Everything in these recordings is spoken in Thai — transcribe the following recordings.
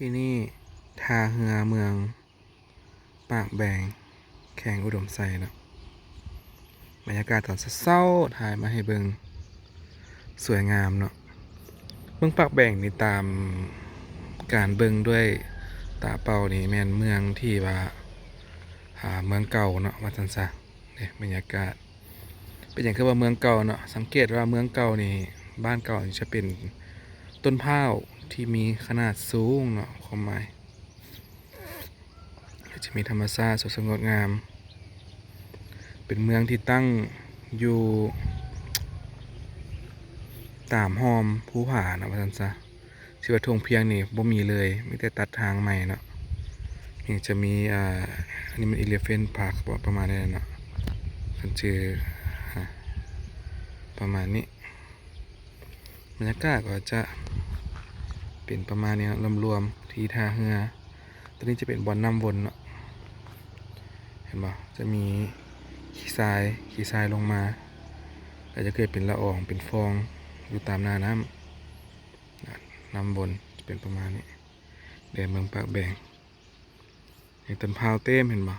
ที่นี่ท่าเรือเมือง ปากแบง แข่งอุดมไซเนาะบรรยากาศตอนเศร้าๆถ่ายมาให้เบิงสวยงามเนาะเมืองปากแบงนี่ตามการเบิงด้วยตาเป่านี่แม่นเมืองที่ว่าหาเมืองเก่าเนาะว่าจันซะเนี่ยบรรยากาศ เป็นอย่างคือว่าเมืองเก่าเนาะสังเกตว่าเมืองเก่านี่บ้านเก่าจะเป็นต้นพร้าว ที่มีขนาดสูงเนาะความหมายจะมีธรรมชาติสดสงดงาม เป็นเมืองที่ตั้งอยู่ตามหอมภูผาเนาะว่าซั่นซะชื่อว่าทงเพียงนี่บ่มีเลยมีแต่ตัดทางใหม่เนาะนี่จะมีอ่าอันนี้มัน Elephant Park บ่ประมาณนี้เนาะมันชื่อประมาณนี้บรรยากาศก็จะ เป็นประมาณนี้รวมๆที่ท่าเรือตอนนี้จะเป็นบอลน้ำวนเนาะเห็นปะจะมีขี้ทรายขี้ทรายลงมาก็จะเกิดเป็นละอองเป็นฟองอยู่ตามหน้าน้ำน้ำวนจะเป็นประมาณนี้แดนเมืองปากแบงเห็นต้นพร้าวเต็มเห็นปะ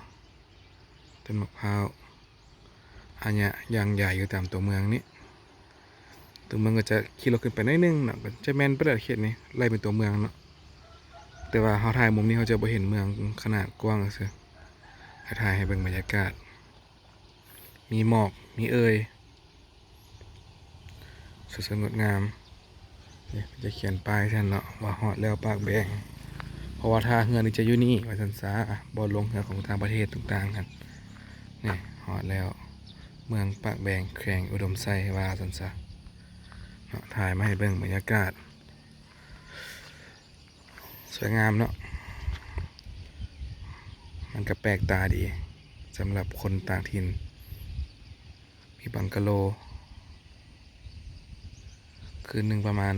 ต้นมะพร้าวอันเนี้ยยางใหญ่อยู่ตามตัวเมืองนี้ ตัวเมืองก็จะขี่รถขึ้นไปนิดนึงเนาะก็จะแม่นปเลยเขตนี้ไล่เป็นตัวเมืองเนาะแต่ว่าเขาถ่ายมุมนี้เขาจะบ่เห็นเมืองขนาดกว้างเสือถ่ายให้เบิ่งบรรยากาศ มีหมอกมีเอ่ยสวยสงดงามนี่จะเขียนป้ายแทนเนาะว่าฮอดแล้วปากแบงเพราะว่าท่าเรือนี่จะอยู่นี่ว่าสันซาบอลลงเรือของทางประเทศต่างๆกันนี่ฮอดแล้ว เมืองปากแบงแข่งอุดมไซวาสันซา ถ่ายมาให้เบิ่งบรรยากาศ สวยงามเนาะมันก็แปลกตาดีสำหรับคนต่างถิ่น มีบังกะโล คืนหนึ่งประมาณ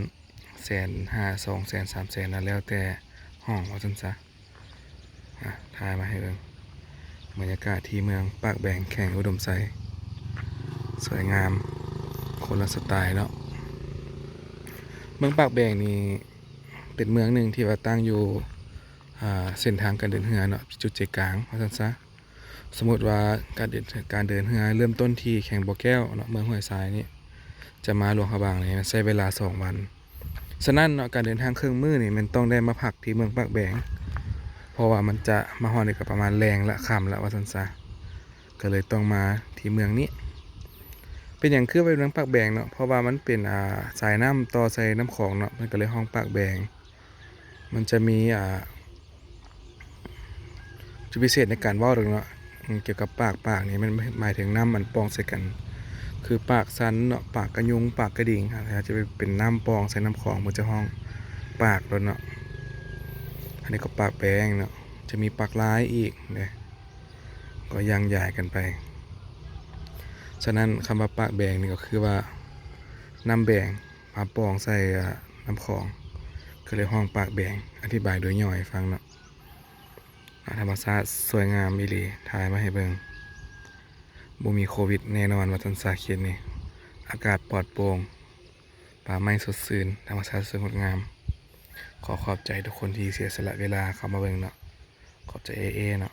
แสนห้าสองแสนสามแสนนะแล้วแต่ห้องว่าสันซะอะถ่ายมาให้เบิ่งบรรยากาศที่เมืองปากแบงแข่งอุดมไซสวยงามคนละสไตล์เนาะ เมืองปากแบงนี่เป็นเมืองหนึ่งที่ว่าตั้งอยู่เส้นทางการเดินเรือเนาะจุดใจกลางว่าซั่นซะสมมติว่าการเดินการเดินเรือเริ่มต้นที่แข่งบ่อแก้วเนาะเมืองห้วยทรายนี่จะมาหลวงพระบางนี่ใช้เวลาสองวันฉะนั้นเนาะการเดินทางเครื่องมือนี่มันต้องได้มาพักที่เมืองปากแบงเพราะว่ามันจะมาฮอดนี่ก็ประมาณแรงละค่ำละว่าซั่นซะก็เลยต้องมาที่เมืองนี้ เป็นอย่างคือไปเมืองปากแบงเนาะเพราะว่ามันเป็นอ่าสายน้ำต่อใส่น้ำของเนาะมันก็เลยห้องปากแบง มันจะมีอ่าจุดพิเศษในการว่าตรงเนาะเกี่ยวกับปากปากนี่มันหมายถึงน้ำมันปองใส่กัน คือปากสันเนาะปากกระยุงปากกระดิ่งครับจะเป็นน้ำปองใส่น้ำของมันจะห้องปากแล้วเนาะอันนี้ก็ปากแบงเนาะจะมีปากร้ายอีกเนี่ยก็ยางใหญ่กันไป ฉะนั้นคำว่าปากแบงนี่ก็คือว่าน้ำแบงมาปองใส่น้ำของก็เลยห้องปากแบงอธิบายโดยย่อยฟังเนาะธรรมชาติสวยงามอีหลีถ่ายมาให้เบิงบ่มีโควิดแน่นอนว่าทันสาเขียนนี่อากาศปลอดโปร่งป่าไม้สดชื่นธรรมชาติสวยงดงาม ขอขอบใจทุกคนที่เสียสละเวลาเข้ามาเบิงเนาะขอบใจเอเอเนาะ